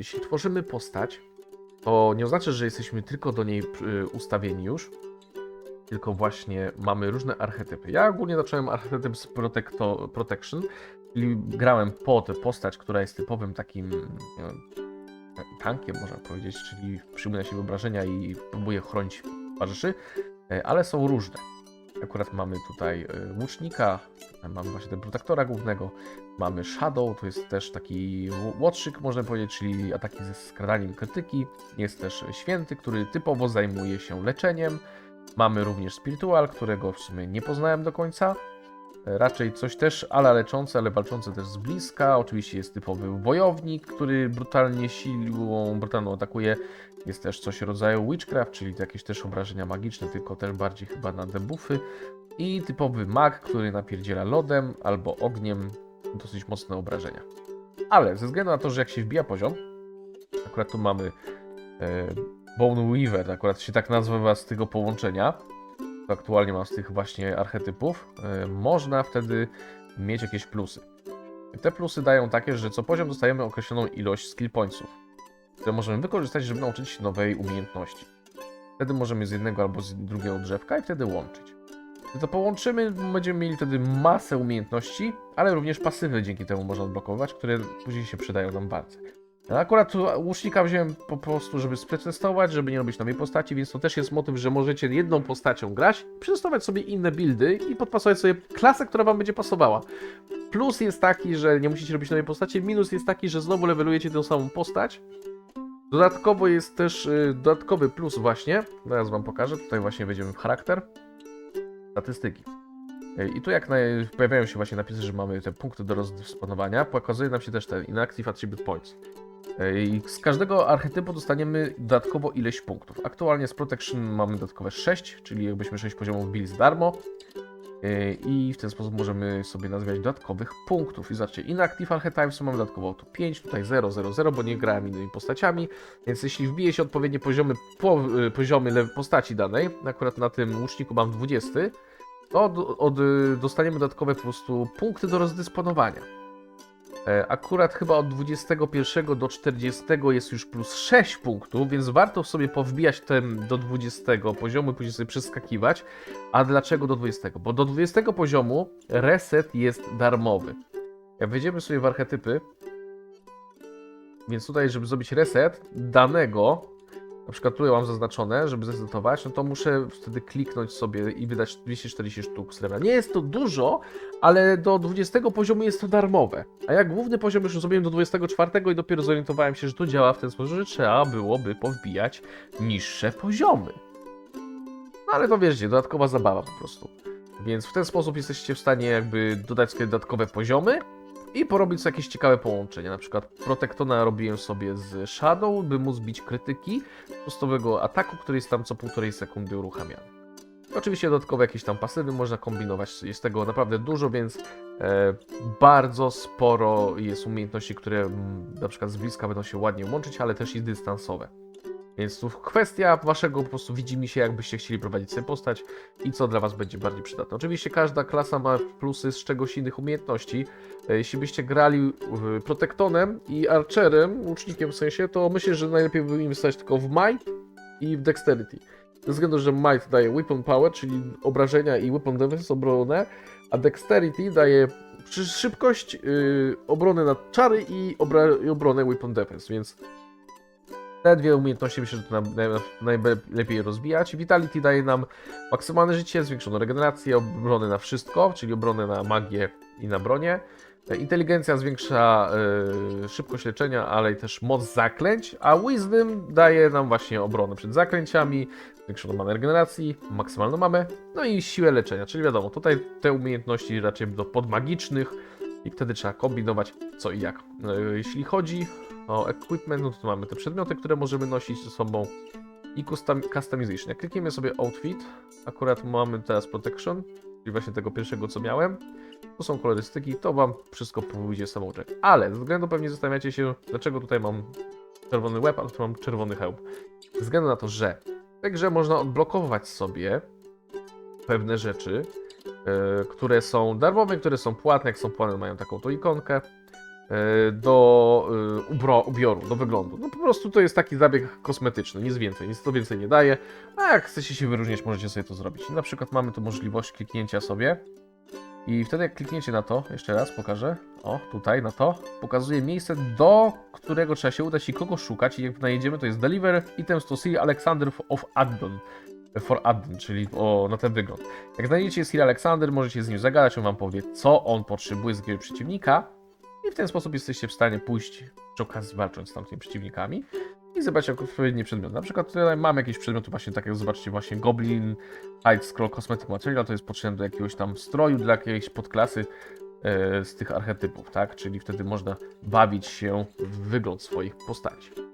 jeśli tworzymy postać, to nie oznacza, że jesteśmy tylko do niej y, ustawieni już, tylko właśnie mamy różne archetypy. Ja ogólnie zacząłem archetyp z protecto, Protection, czyli grałem pod postać, która jest typowym takim tankiem, można powiedzieć, czyli przyjmuje na siebie obrażenia i próbuje chronić towarzyszy, e, ale są różne. Akurat mamy tutaj e, łucznika, mamy właśnie ten protektora głównego, mamy Shadow, to jest też taki łotrzyk, można powiedzieć, czyli ataki ze skradaniem krytyki. Jest też święty, który typowo zajmuje się leczeniem. Mamy również Spiritual, którego w sumie nie poznałem do końca. Raczej coś też ala leczące, ale walczące też z bliska. Oczywiście jest typowy wojownik, który brutalnie siłą brutalną atakuje. Jest też coś rodzaju witchcraft, czyli jakieś też obrażenia magiczne, tylko też bardziej chyba na debuffy. I typowy mag, który napierdziela lodem albo ogniem dosyć mocne obrażenia. Ale ze względu na to, że jak się wbija poziom, akurat tu mamy e, Bone Weaver, akurat się tak nazywa z tego połączenia, aktualnie mam z tych właśnie archetypów, e, można wtedy mieć jakieś plusy. Te plusy dają takie, że co poziom dostajemy określoną ilość skill pointsów, które możemy wykorzystać, żeby nauczyć się nowej umiejętności. Wtedy możemy z jednego albo z drugiego drzewka i wtedy łączyć. Gdy to połączymy, będziemy mieli wtedy masę umiejętności, ale również pasywy dzięki temu można odblokować, które później się przydają nam bardzo. Akurat łucznika wziąłem po prostu, żeby przetestować, żeby nie robić nowej postaci, więc to też jest motyw, że możecie jedną postacią grać, przetestować sobie inne buildy i podpasować sobie klasę, która wam będzie pasowała. Plus jest taki, że nie musicie robić nowej postaci, minus jest taki, że znowu levelujecie tę samą postać. Dodatkowo jest też y, dodatkowy plus właśnie, zaraz wam pokażę, tutaj właśnie wejdziemy w charakter statystyki. E, I tu jak naj... pojawiają się właśnie napisy, że mamy te punkty do rozdysponowania, pokazuje nam się też ten Inactive Attribute Points. E, I z każdego archetypu dostaniemy dodatkowo ileś punktów. Aktualnie z Protection mamy dodatkowe 6, czyli jakbyśmy 6 poziomów wbili za darmo. E, I w ten sposób możemy sobie nazwać dodatkowych punktów. I zobaczcie, Inactive Archetypes mamy dodatkowo tu 5, tutaj 0, 0, 0, bo nie grałem innymi postaciami. Więc jeśli wbije się odpowiednie poziomy, po, y, poziomy postaci danej, akurat na tym łuczniku mam 20, to od, od, y, dostaniemy dodatkowe po prostu punkty do rozdysponowania. E, Akurat chyba od 21 do 40 jest już plus 6 punktów, więc warto sobie powbijać ten do 20 poziomu i później sobie przeskakiwać. A dlaczego do 20? Bo do 20 poziomu reset jest darmowy. Jak wejdziemy sobie w archetypy, więc tutaj, żeby zrobić reset danego, na przykład tu ja mam zaznaczone, żeby zresetować, no to muszę wtedy kliknąć sobie i wydać 240 sztuk srebra. Nie jest to dużo, ale do 20 poziomu jest to darmowe. A jak główny poziom już zrobiłem do 24 i dopiero zorientowałem się, że to działa w ten sposób, że trzeba byłoby powbijać niższe poziomy. No ale to wiecie, dodatkowa zabawa po prostu. Więc w ten sposób jesteście w stanie jakby dodać sobie dodatkowe poziomy i porobić jakieś ciekawe połączenia. Na przykład Protektona robiłem sobie z Shadow, by móc bić krytyki prostowego ataku, który jest tam co półtorej sekundy uruchamiany. Oczywiście dodatkowe jakieś tam pasywy można kombinować, jest tego naprawdę dużo, więc e, bardzo sporo jest umiejętności, które mm, na przykład z bliska będą się ładnie łączyć, ale też i dystansowe. Więc tu kwestia waszego po prostu widzi mi się, jakbyście chcieli prowadzić sobie postać i co dla was będzie bardziej przydatne. Oczywiście każda klasa ma plusy z czegoś innych umiejętności. E, Jeśli byście grali w Protektonem i Archerem, łucznikiem w sensie, to myślę, że najlepiej by inwestować tylko w Might i w Dexterity. Ze względu, że Might daje Weapon Power, czyli obrażenia i Weapon Defense, obronę, a Dexterity daje szybkość, yy, obronę na czary i, obra- i obronę Weapon Defense, więc te dwie umiejętności myślę, że to nam naj- najlepiej rozwijać. Vitality daje nam maksymalne życie, zwiększoną regenerację, obronę na wszystko, czyli obronę na magię i na bronię. E, Inteligencja zwiększa e, szybkość leczenia, ale i też moc zaklęć, a Wisdom daje nam właśnie obronę przed zaklęciami, zwiększoną manę regeneracji, maksymalną mamę, no i siłę leczenia, czyli wiadomo, tutaj te umiejętności raczej do podmagicznych i wtedy trzeba kombinować co i jak. E, Jeśli chodzi o equipment, no to mamy te przedmioty, które możemy nosić ze sobą i custom, customization. Klikniemy sobie outfit, akurat mamy teraz protection, czyli właśnie tego pierwszego co miałem, to są kolorystyki, to wam wszystko pójdzie samouczek. Ale ze względu pewnie zastanawiacie się, dlaczego tutaj mam czerwony łeb, a tu mam czerwony hełm. Ze względu na to, że w tej grze można odblokować sobie pewne rzeczy, e, które są darmowe, które są płatne. Jak są płatne, mają taką to ikonkę. E, do e, ubro, ubioru, do wyglądu. No po prostu to jest taki zabieg kosmetyczny, nic więcej, nic to więcej nie daje. A jak chcecie się wyróżniać, możecie sobie to zrobić. Na przykład mamy tu możliwość kliknięcia sobie. I wtedy jak klikniecie na to, jeszcze raz pokażę, o tutaj na to, pokazuje miejsce, do którego trzeba się udać i kogo szukać. I jak najedziemy, to jest Deliver Items to Sir Alexander of Addon. For Addon, czyli o, na ten wygląd. Jak znajdziecie Sir Alexander, możecie z nim zagadać, on wam powie, co on potrzebuje z jakiegoś przeciwnika. I w ten sposób jesteście w stanie pójść przy okazji walcząc z tamtymi przeciwnikami i zebrać odpowiedni przedmiot. Na przykład tutaj mam jakiś przedmiot, właśnie tak jak zobaczcie, właśnie Goblin Hide Scroll Cosmetic Material, to jest potrzebne do jakiegoś tam stroju, dla jakiejś podklasy e, z tych archetypów, tak? Czyli wtedy można bawić się w wygląd swoich postaci.